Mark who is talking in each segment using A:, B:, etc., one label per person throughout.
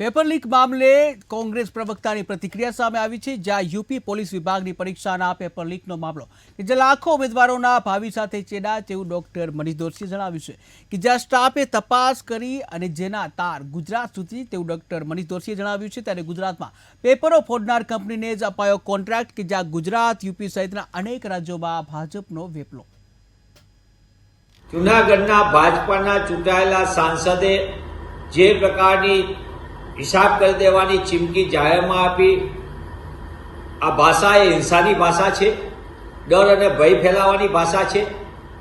A: Paper leak મામલે કોંગ્રેસ પ્રવક્તાની પ્રતિક્રિયા સામે આવી છે, જ્યાં યુપી પોલીસ વિભાગની પરીક્ષાના પેપર લીકનો મામલો, કે જે લાખો ઉમેદવારોના ભાવિ સાથે ચેડા તેવું ડોક્ટર મનીષ દોશીએ જણાવ્યું છે, કે જ્યાં સ્ટાફે તપાસ કરી અને જેના તાર ગુજરાત સુધી તેવું ડોક્ટર મનીષ દોશીએ જણાવ્યું છે, ત્યારે ગુજરાતમાં પેપરો ફોડનાર કંપનીને જ અપાયો કોન્ટ્રાક્ટ, કે જ્યાં ગુજરાત, યુપી સહિતના અનેક રાજ્યોમાં ભાજપનો વેપલો.
B: જુનાગઢના ભાજપાના ચૂંટાયેલા સાંસદે જે પ્રકારની હિસાબ કરી દેવાની, ચીમકી જાહેરમાં આપી. આ ભાષા એ હિંસાની ભાષા છે. ડર અને ભય ફેલાવવાની ભાષા છે.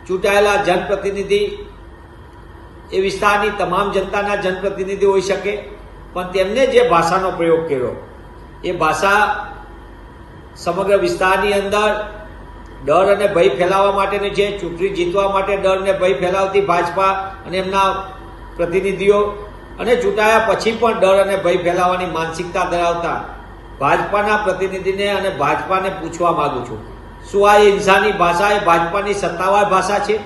B: ચૂંટાયેલા જનપ્રતિનિધિ, એ વિસ્તારની તમામ જનતાના જનપ્રતિનિધિ હોઈ શકે, પણ તેમને જે ભાષાનો પ્રયોગ કર્યો, એ ભાષા સમગ્ર વિસ્તારની અંદર ડર અને ભય ફેલાવવા માટેની છે. ચૂંટણી જીતવા માટે ડર અને ભય ફેલાવતી ભાજપા અને એમના પ્રતિનિધિઓ અને ચૂંટાયા પછી પણ ડર અને ભય ફેલાવવાની માનસિકતા ધરાવતા ભાજપાના પ્રતિનિધિને અને ભાજપાને પૂછવા માગું છું. શું આ હિંસાની ભાષા એ ભાજપાની સત્તાવાર ભાષા છે?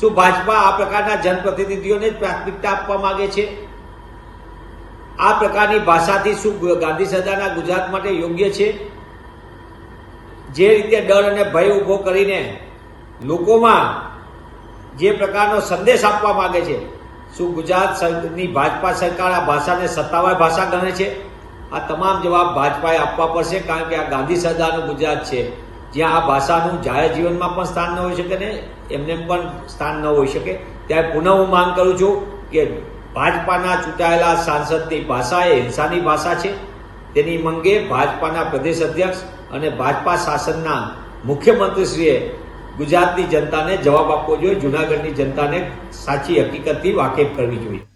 B: શું ભાજપા આ પ્રકારના જનપ્રતિનિધિઓને જ પ્રાથમિકતા આપવા માગે છે? આ પ્રકારની ભાષાથી શું ગાંધી સદાના ગુજરાત માટે યોગ્ય છે? જે રીતે ડર અને ભય ઊભો કરીને લોકોમાં જે પ્રકારનો સંદેશ આપવા માગે છે શું ગુજરાતની ભાજપા સરકાર આ ભાષાને સત્તાવાર ભાષા ગણે છે? આ તમામ જવાબ ભાજપાએ આપવા પડશે, કારણ કે આ ગાંધી સરદારનું ગુજરાત છે. જ્યાં આ ભાષાનું જાહેર જીવનમાં પણ સ્થાન ન હોઈ શકે ને, એમને પણ સ્થાન ન હોઈ શકે. ત્યારે પુનઃ હું માંગ કરું છું કે ભાજપાના ચૂંટાયેલા સાંસદની ભાષા એ હિંસાની ભાષા છે. તેની મંગે ભાજપાના પ્રદેશ અધ્યક્ષ અને ભાજપા શાસનના મુખ્યમંત્રીશ્રીએ ગુજરાતની જનતાને જવાબ આપવો જોઈએ જૂનાગઢની જનતાને સાચી હકીકતથી વાકેફ કરવી જોઈએ.